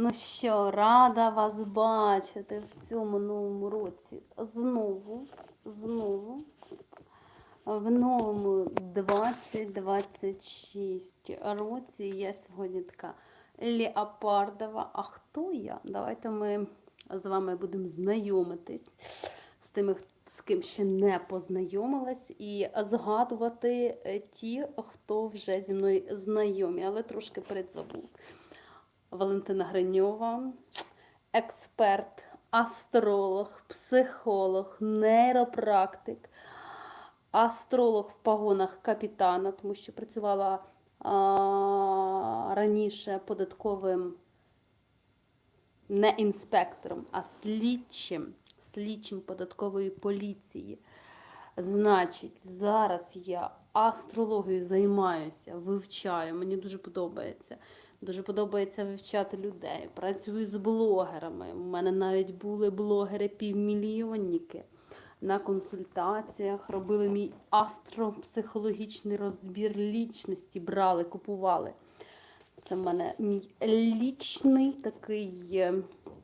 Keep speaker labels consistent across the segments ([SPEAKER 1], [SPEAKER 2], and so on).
[SPEAKER 1] Ну що, рада вас бачити в цьому новому році. Знову, знову, в новому 2026 році. Я сьогодні така леопардова. А хто я? Давайте ми з вами будемо знайомитись з тими, з ким ще не познайомилась, і згадувати ті, хто вже зі мною знайомі, але трошки передзабув. Валентина Гриньова, експерт, астролог, психолог, нейропрактик, астролог в погонах капітана, тому що працювала а, раніше податковим не інспектором, а слідчим, слідчим податкової поліції. Значить, зараз я астрологією займаюся, вивчаю, мені дуже подобається. Дуже подобається вивчати людей. Працюю з блогерами. У мене навіть були блогери півмільйонники. На консультаціях робили мій астропсихологічний розбір лічності, брали, купували. Це в мене мій лічний такий е,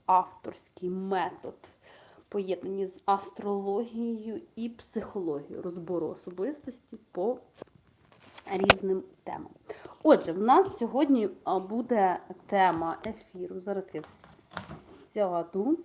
[SPEAKER 1] авторський метод, поєднаний з астрологією і психологією розбору особистості по різним темам. Отже, в нас сьогодні буде тема ефіру. Зараз я сяду.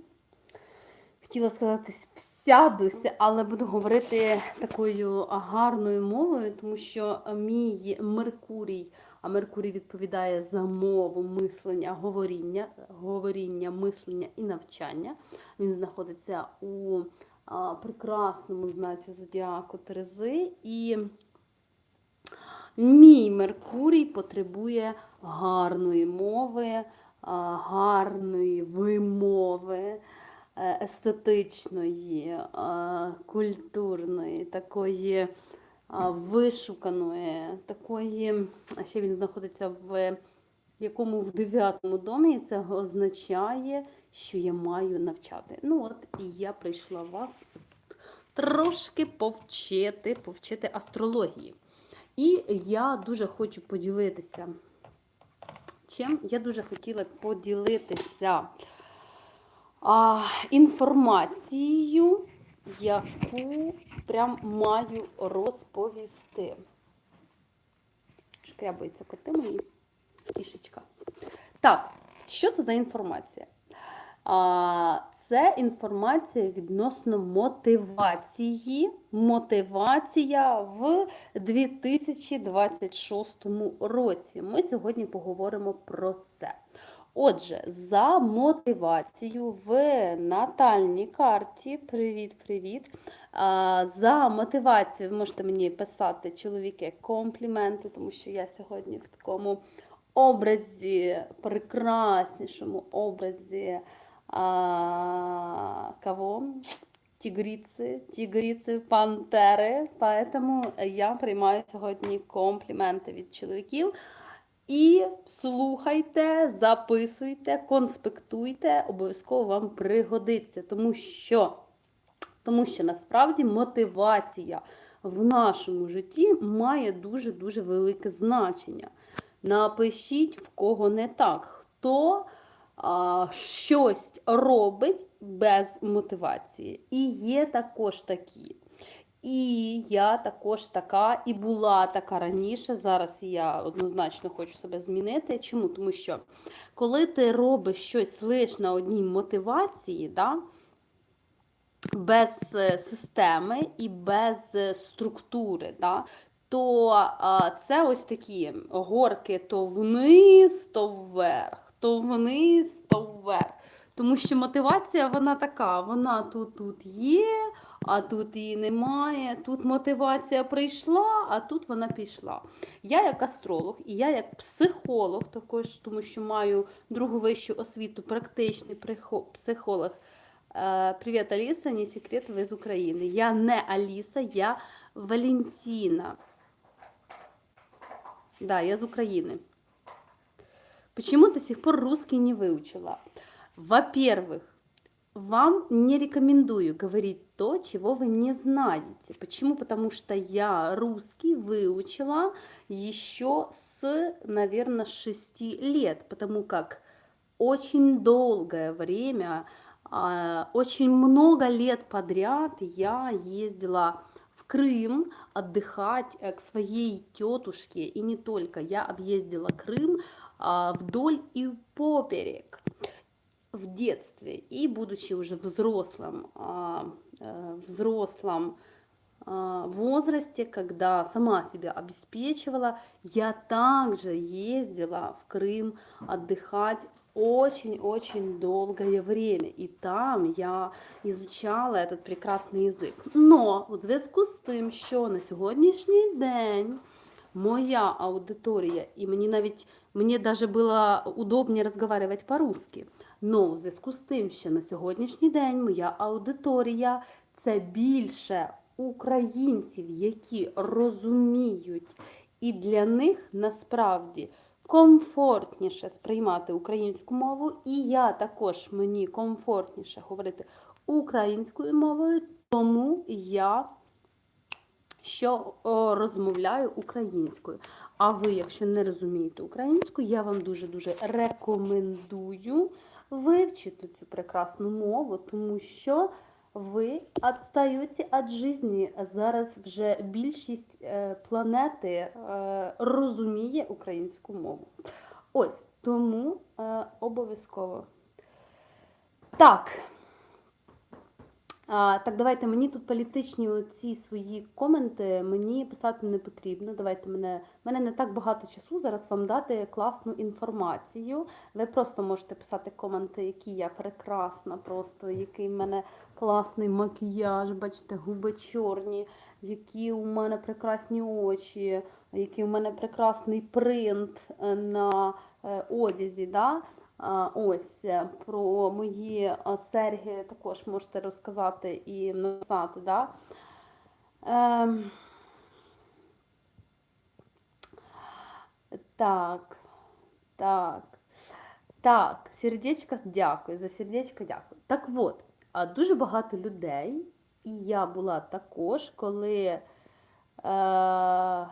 [SPEAKER 1] Хотіла сказати, всядуся, але буду говорити такою гарною мовою, тому що мій Меркурій, а Меркурій відповідає за мову, мислення, говоріння, говоріння, мислення і навчання. Він знаходиться у прекрасному знаці Зодіаку Терези. І Мій Меркурій потребує гарної мови, гарної вимови, е, естетичної, культурної, такої вишуканої, такої, ще він знаходиться в якому в дев'ятому домі, і це означає, що я маю навчати. Ну от, і я прийшла вас трошки повчити, повчити астрології. І я дуже хочу поділитися. Чим я дуже хотіла поділитися а, інформацією, яку прям маю розповісти. Шкрябаються коти мої кішечка. Так, що це за інформація? А, це інформація відносно мотивації. Мотивація в 2026 році. Ми сьогодні поговоримо про це. Отже, за мотивацію в натальній карті. Привіт-привіт. За мотивацію ви можете мені писати чоловіки компліменти, тому що я сьогодні в такому образі, прекраснішому образі а, кого? Тігриці, тігриці, пантери. Поэтому я приймаю сьогодні компліменти від чоловіків. І слухайте, записуйте, конспектуйте, обов'язково вам пригодиться, тому що, тому що насправді мотивація в нашому житті має дуже-дуже велике значення. Напишіть, в кого не так. Хто щось робить без мотивації. І є також такі. І я також така, і була така раніше. Зараз я однозначно хочу себе змінити. Чому? Тому що коли ти робиш щось лише на одній мотивації, да, без е, системи і без е, структури, да, то це ось такі горки то вниз, то вверх то вниз, то вверх. Тому що мотивація вона така, вона тут тут є, а тут її немає. Тут мотивація прийшла, а тут вона пішла. Я як астролог і я як психолог, також, тому що маю другу вищу освіту, практичний психолог. Е, привіт, Аліса, не секрет, ви з України. Я не Аліса, я Валентина. Да, я з України. Почему до сих пор русский не выучила? Во-первых, вам не рекомендую говорить то, чего вы не знаете. Почему? Потому что я русский выучила еще с, наверное, 6 лет, потому как очень долгое время, а, очень много лет подряд я ездила Крым отдыхать э, к своей тетушке, и не только. Я объездила Крым а, вдоль и поперек в детстве. И будучи уже взрослым, а, э, взрослым а, возрасте, когда сама себя обеспечивала, я также ездила в Крым отдыхать очень-очень долгое время. И там я изучала этот прекрасний язик. Но у зв'язку з тим, що на сьогоднішній день моя аудиторія, і мені навіть мені даже було удобніше розмовляти по-русски. Но у зв'язку з тим, що на сьогоднішній день моя аудиторія це більше українців, які розуміють, і для них насправді комфортніше сприймати українську мову, і я також мені комфортніше говорити українською мовою, тому я що розмовляю українською. А ви, якщо не розумієте українську, я вам дуже-дуже рекомендую вивчити цю прекрасну мову, тому що ви відстаєте від життя. Зараз вже більшість е, планети е, розуміє українську мову. Ось, тому е, обов'язково. Так. А, так, давайте мені тут політичні ці свої коменти мені писати не потрібно. Давайте мене мене не так багато часу зараз вам дати класну інформацію. Ви просто можете писати коменти, які я прекрасна, просто який в мене класний макіяж, бачите, губи чорні, які у мене прекрасні очі, який у мене прекрасний принт е, на е, одязі. Да? Ось е, про мої серги також можете розказати і написати. Да? Ем... Так, так, так, сердечко, дякую, за сердечко дякую. Так от, дуже багато людей, і я була також, коли. Е...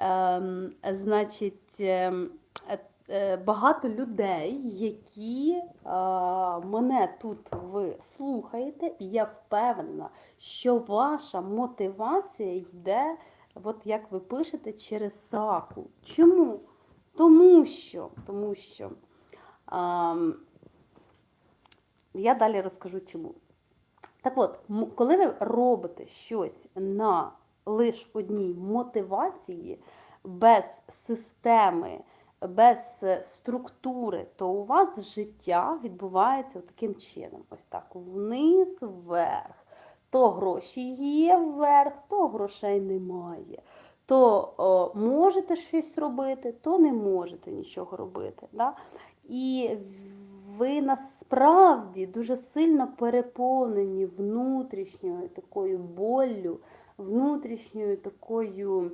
[SPEAKER 1] Ем, значить, ем, е, е, багато людей, які е, мене тут ви слухаєте, і я впевнена, що ваша мотивація йде, от як ви пишете, через саку. Чому? Тому що, тому що ем, я далі розкажу чому. Так от, коли ви робите щось на лише одній мотивації, без системи, без структури, то у вас життя відбувається таким чином. Ось так, вниз, вверх. То гроші є вверх, то грошей немає. То о, можете щось робити, то не можете нічого робити. Да? І ви насправді дуже сильно переповнені внутрішньою такою боллю, внутрішньою такою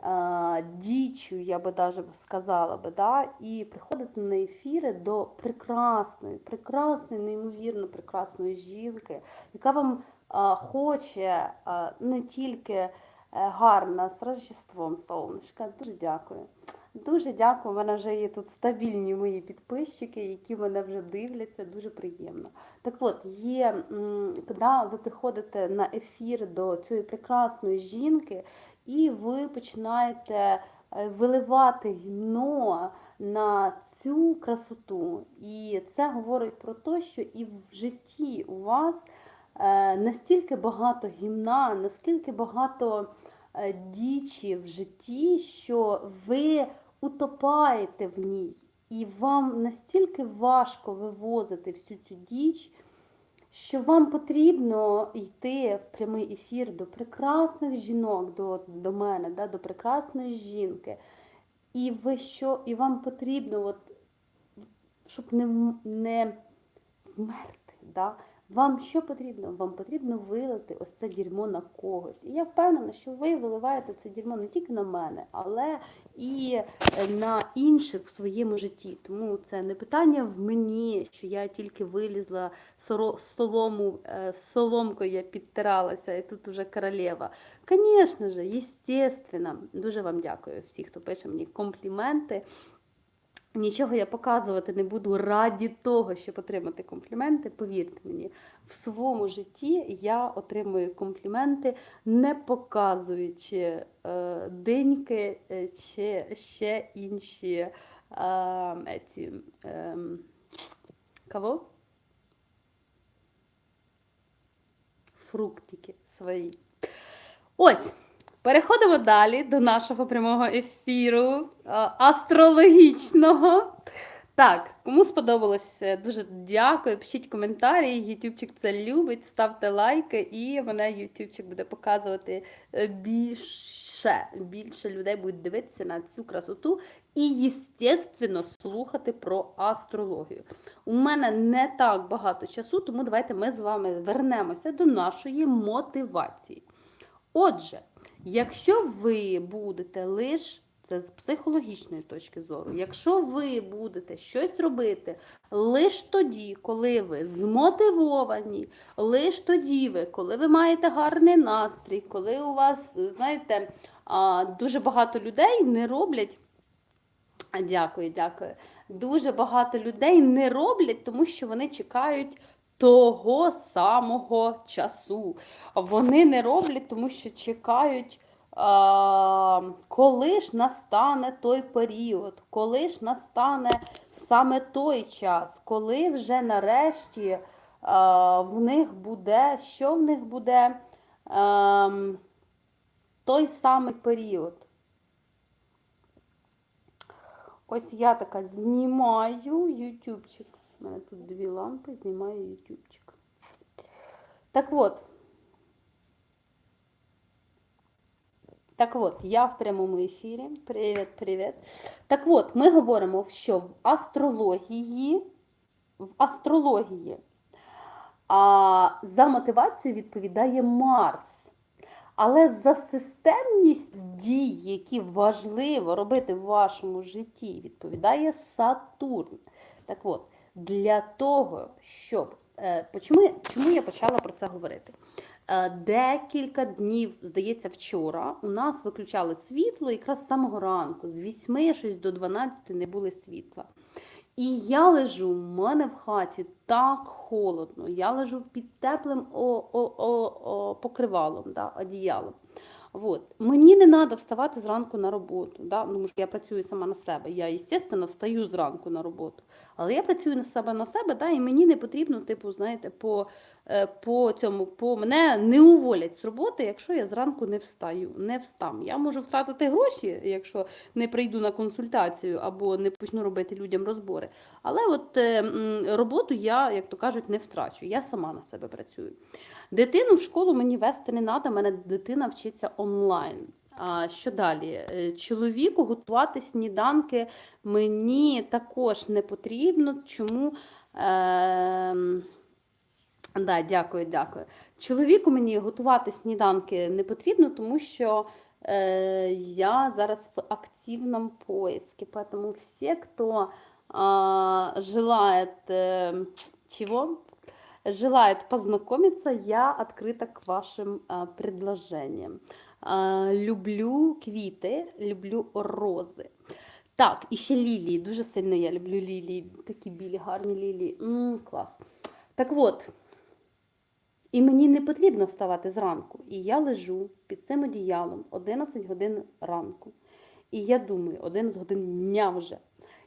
[SPEAKER 1] а, діччю, я би навіть сказала би, да? і приходите на ефіри до прекрасної, прекрасної, неймовірно прекрасної жінки, яка вам а, хоче а, не тільки е, гарна з Рождеством, сонечка. Дуже дякую. Дуже дякую. У мене вже є тут стабільні мої підписчики, які мене вже дивляться, дуже приємно. Так от, є, коли ви приходите на ефір до цієї прекрасної жінки, і ви починаєте е, виливати гно на цю красоту. І це говорить про те, що і в житті у вас е, настільки багато гімна, наскільки багато е, дічі в житті, що ви утопаєте в ній, і вам настільки важко вивозити всю цю діч, що вам потрібно йти в прямий ефір до прекрасних жінок, до до мене, да, до прекрасної жінки. І ви що, і вам потрібно, от, щоб не не вмерти. Да? Вам що потрібно? Вам потрібно вилити ось це дерьмо на когось. І я впевнена, що ви виливаєте це дерьмо не тільки на мене, але і е, на інших в своєму житті. Тому це не питання в мені, що я тільки вилізла солому, е, соломкою я підтиралася, і тут уже королева. Звісно ж, естественно, дуже вам дякую всіх, хто пише мені компліменти. Нічого я показувати не буду раді того, щоб отримати компліменти. Повірте мені, в своєму житті я отримую компліменти, не показуючи е, деньки е, чи ще інші е, еці, е, кого? Фруктики свої. Ось. Переходимо далі до нашого прямого ефіру е, астрологічного. Так, кому сподобалось, е, дуже дякую. Пишіть коментарі. Ютубчик це любить, ставте лайки, і мене Ютубчик буде показувати е, більше. Більше людей будуть дивитися на цю красоту і, естественно, слухати про астрологію. У мене не так багато часу, тому давайте ми з вами вернемося до нашої мотивації. Отже, якщо ви будете лише це з психологічної точки зору, якщо ви будете щось робити лише тоді, коли ви змотивовані, лише тоді, ви, коли ви маєте гарний настрій, коли у вас, знаєте, дуже багато людей не роблять. Дякую, дякую. Дуже багато людей не роблять, тому що вони чекають того самого часу. Вони не роблять, тому що чекають, коли ж настане той період, коли ж настане саме той час, коли вже нарешті в них буде, що в них буде ем, той самий період. Ось я така знімаю ютубчик. У мене тут дві лампи, знімаю ютубчик. Так от. Так от, я в прямому ефірі. Привіт, привіт. Так от, ми говоримо, що в астрології, в астрології а, за мотивацію відповідає Марс. Але за системність дій, які важливо робити в вашому житті, відповідає Сатурн. Так от, для того, щоб. е, Чому, чому я почала про це говорити? Е, Декілька днів, здається, вчора у нас виключали світло якраз з самого ранку, з 8 щось до 12 не було світла. І я лежу, в мене в хаті так холодно, я лежу під теплим покривалом, да, одіялом. От. Мені не треба вставати зранку на роботу, да? ну, тому що я працюю сама на себе. Я, звісно, встаю зранку на роботу. Але я працюю на себе на себе, да, і мені не потрібно, типу, знаєте, по, е, по цьому, по мене не уволять з роботи, якщо я зранку не встаю, не встам. Я можу втратити гроші, якщо не прийду на консультацію або не почну робити людям розбори. Але от е, роботу я, як то кажуть, не втрачу. Я сама на себе працюю. Дитину в школу мені вести не треба, мене дитина вчиться онлайн. А що далі? Е, Чоловіку готувати сніданки мені також не потрібно. Чому? Ем... Да, дякую, дякую. Чоловіку мені готувати сніданки не потрібно, тому що е, я зараз в активному поиске. Поэтому все, кто а, желает э, чего? желает познакомиться, я открыта к вашим а, предложениям. Люблю квіти, люблю рози. Так, і ще лілії. Дуже сильно я люблю лілії. Такі білі, гарні лілії. м клас. Так от, і мені не потрібно вставати зранку. І я лежу під цим одіялом 11 годин ранку. І я думаю, 11 годин дня вже.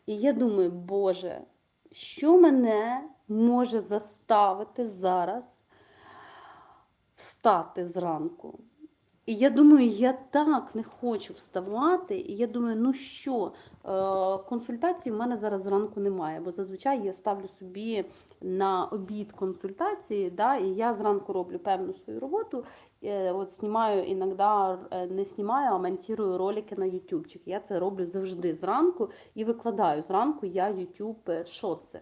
[SPEAKER 1] І я думаю, Боже, що мене може заставити зараз встати зранку? І я думаю, я так не хочу вставати. І я думаю, ну що, е, консультацій в мене зараз зранку немає, бо зазвичай я ставлю собі на обід консультації, да, і я зранку роблю певну свою роботу. Е, От знімаю іноді, е, не знімаю, а монтую ролики на ютубчик. Я це роблю завжди зранку і викладаю зранку я YouTube шоци.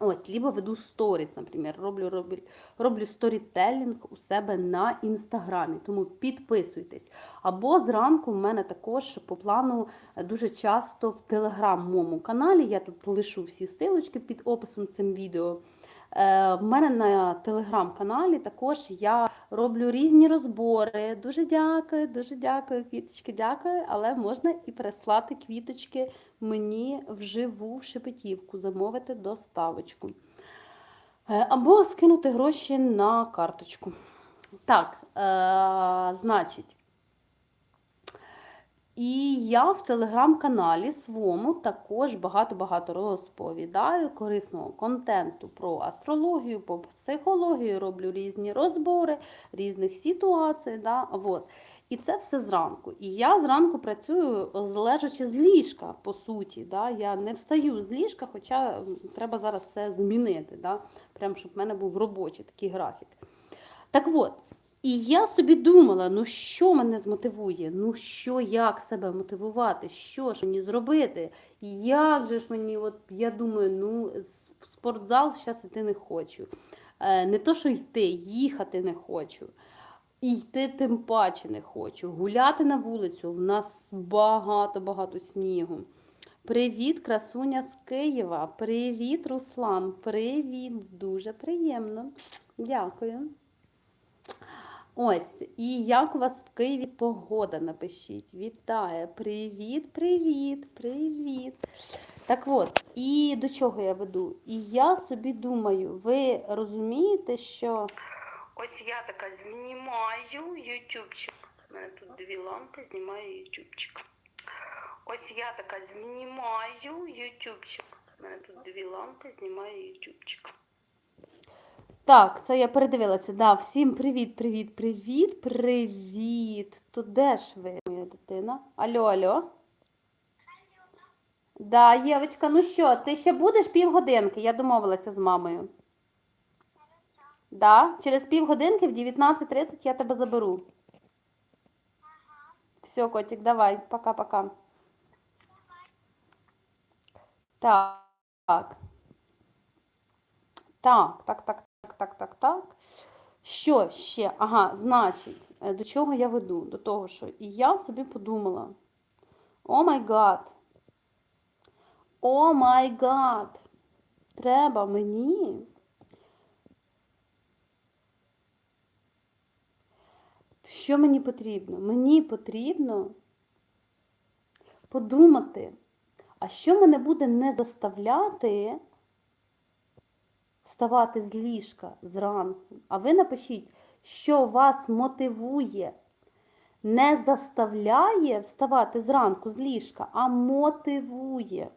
[SPEAKER 1] Ось, либо веду сторіс, наприклад, роблю, роблю, роблю сторітелінг у себе на інстаграмі, тому підписуйтесь. Або зранку в мене також по плану дуже часто в телеграм моєму каналі, я тут лишу всі силочки під описом цим відео. Е, В мене на телеграм-каналі також я роблю різні розбори. Дуже дякую, дуже дякую, квіточки, дякую. Але можна і переслати квіточки мені вживу в шепетівку, замовити доставочку. Е, Або скинути гроші на карточку. Так, е, значить. І я в телеграм-каналі своєму також багато-багато розповідаю корисного контенту про астрологію, про психологію, роблю різні розбори різних ситуацій. Да? Вот. І це все зранку. І я зранку працюю, лежачи з ліжка, по суті. Да? Я не встаю з ліжка, хоча треба зараз це змінити, да? Прям, щоб в мене був робочий такий графік. Так от, і я собі думала, ну що мене змотивує? Ну що, як себе мотивувати? Що ж мені зробити? Як же ж мені, от я думаю, ну в спортзал зараз йти не хочу. Е, не то, що йти, їхати не хочу. Йти тим паче не хочу. Гуляти на вулицю, в нас багато-багато снігу. Привіт, красуня з Києва. Привіт, Руслан. Привіт, дуже приємно. Дякую. Ось, і як у вас в Києві погода? Напишіть. Вітаю. Привіт, привіт, привіт. Так от, і до чого я веду? І я собі думаю, ви розумієте, що
[SPEAKER 2] Ось я така знімаю ютубчик. У мене тут дві лампи, знімаю ютубчик. Ось я така знімаю ютубчик. У мене тут дві лампи, знімаю ютубчик.
[SPEAKER 1] Так, це я передивилася. Да, всім привіт, привіт, привіт, привіт. То де ж ви, моя дитина? Алло, алло. Да, Євочка, ну що, ти ще будеш півгодинки? Я домовилася з мамою. Да, через півгодинки в 19.30 я тебе заберу. Все, котик, давай, пока-пока. Так. Так. Так, так, так, так, так. Що ще? Ага, значить, е, до чого я веду? До того, що і я собі подумала: о май гад! О май гад! Треба мені. Що мені потрібно? Мені потрібно подумати, а що мене буде не заставляти вставати з ліжка зранку. А ви напишіть, що вас мотивує, не заставляє вставати зранку з ліжка, а мотивує.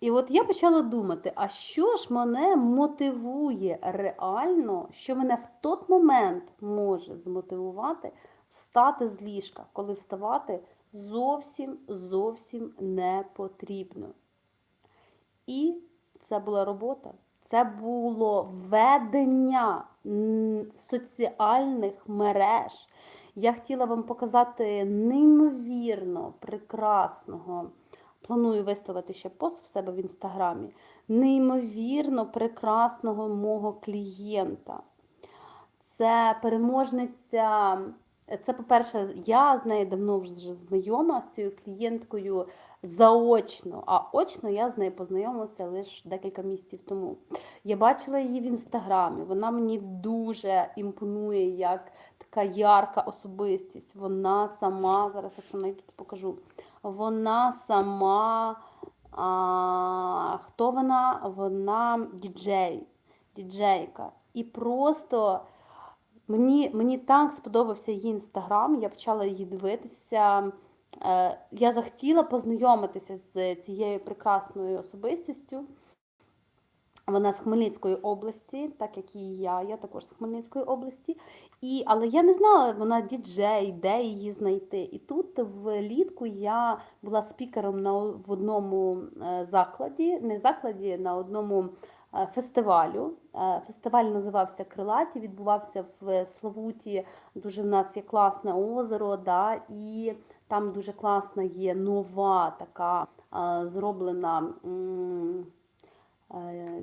[SPEAKER 1] І от я почала думати, а що ж мене мотивує реально, що мене в той момент може змотивувати встати з ліжка, коли вставати зовсім зовсім не потрібно. І це була робота, це було ведення соціальних мереж. Я хотіла вам показати неймовірно прекрасного. Планую виставити ще пост в себе в інстаграмі. Неймовірно прекрасного мого клієнта. Це переможниця. Це, по-перше, я з нею давно вже знайома з цією клієнткою заочно, а очно я з нею познайомилася лише декілька місяців тому. Я бачила її в інстаграмі. Вона мені дуже імпонує як така ярка особистість. Вона сама, зараз, якщо знайду, то покажу. Вона сама. А, хто вона? Вона діджей, діджейка. І просто мені, мені так сподобався її інстаграм, я почала її дивитися. Е, Я захотіла познайомитися з цією прекрасною особистістю. Вона з Хмельницької області, так як і я, я також з Хмельницької області. І, але я не знала, вона діджей, де її знайти. І тут влітку я була спікером на, в одному е, закладі, не закладі, на одному е, фестивалю. Фестиваль називався Крилаті, відбувався в Славуті. Дуже в нас є класне озеро, да, і там дуже класна є нова така зроблена. е,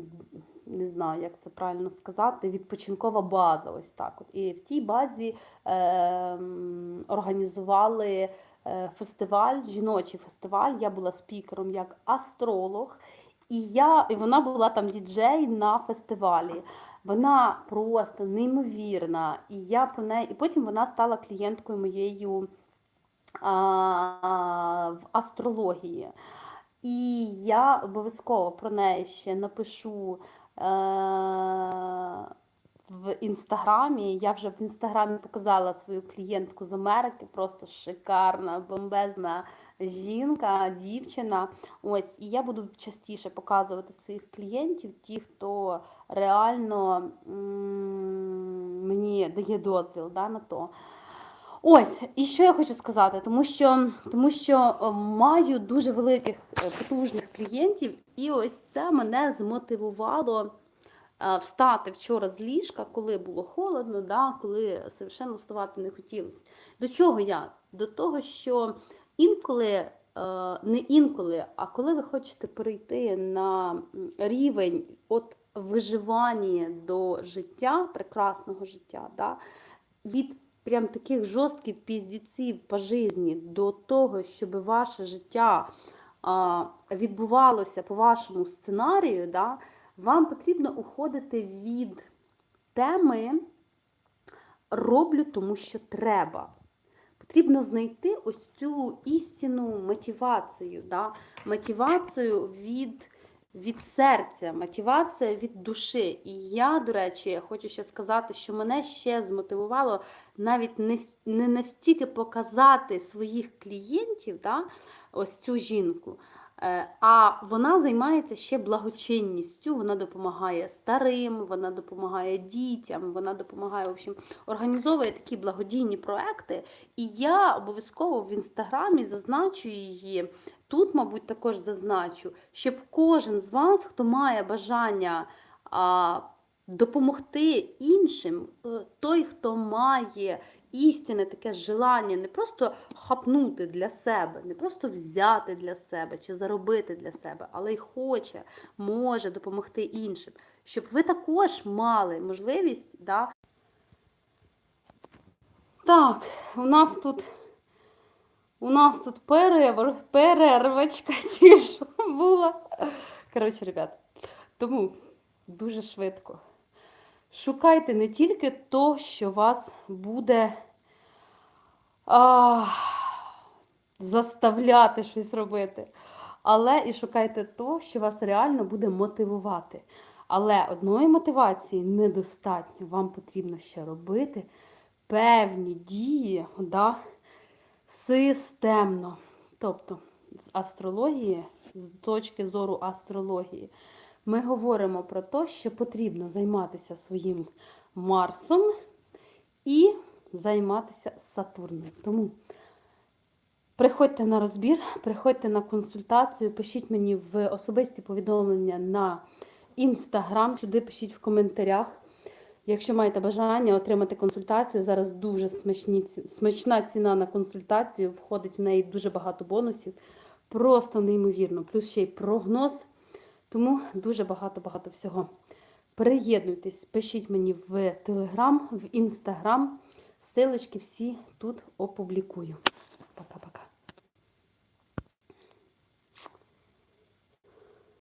[SPEAKER 1] не знаю, як це правильно сказати, відпочинкова база. Ось так. І в тій базі е, організували е, фестиваль, жіночий фестиваль. Я була спікером як астролог, і, я, і вона була там діджей на фестивалі. Вона просто неймовірна. І я про неї. І потім вона стала клієнткою моєю в астрології. І я обов'язково про неї ще напишу е, в інстаграмі. Я вже в інстаграмі показала свою клієнтку з Америки, просто шикарна, бомбезна жінка, дівчина. Ось, і я буду частіше показувати своїх клієнтів, ті, хто реально м, мені дає дозвіл да, на то. Ось, і що я хочу сказати, тому що, тому що е, маю дуже великих е, потужних клієнтів, і ось це мене змотивувало е, встати вчора з ліжка, коли було холодно, да, коли совершенно вставати не хотілося. До чого я? До того, що інколи, не інколи, а коли ви хочете перейти на рівень от виживання до життя, прекрасного життя, да, від прям таких жорстких піздіців по житті до того, щоб ваше життя відбувалося по вашому сценарію, да, вам потрібно уходити від теми роблю, тому що треба. Потрібно знайти ось цю істинну мотивацію, да? мотивацію від, від серця, мотивація від душі. І я, до речі, хочу ще сказати, що мене ще змотивувало навіть не, не настільки показати своїх клієнтів, да? ось цю жінку. Е, А вона займається ще благочинністю, вона допомагає старим, вона допомагає дітям, вона допомагає в общем, організовує такі благодійні проекти. І я обов'язково в інстаграмі зазначу її. Тут, мабуть, також зазначу, щоб кожен з вас, хто має бажання а, допомогти іншим, е, той, хто має істинне таке желання не просто хапнути для себе, не просто взяти для себе чи заробити для себе, але й хоче, може допомогти іншим, щоб ви також мали можливість. Да? Так, у нас тут у нас тут перерв, перервочка ті, була. Коротше, ребят, тому дуже швидко. Шукайте не тільки то, що вас буде а, заставляти щось робити, але і шукайте то, що вас реально буде мотивувати. Але одної мотивації недостатньо. Вам потрібно ще робити певні дії да, системно. Тобто, з астрології, з точки зору астрології, ми говоримо про те, що потрібно займатися своїм Марсом і займатися Сатурном. Тому приходьте на розбір, приходьте на консультацію, пишіть мені в особисті повідомлення на інстаграм, сюди пишіть в коментарях. Якщо маєте бажання отримати консультацію, зараз дуже смачні, смачна ціна на консультацію, входить в неї дуже багато бонусів. Просто неймовірно. Плюс ще й прогноз. Тому дуже багато-багато всього. Приєднуйтесь, пишіть мені в Телеграм, в Інстаграм. Силочки всі тут опублікую.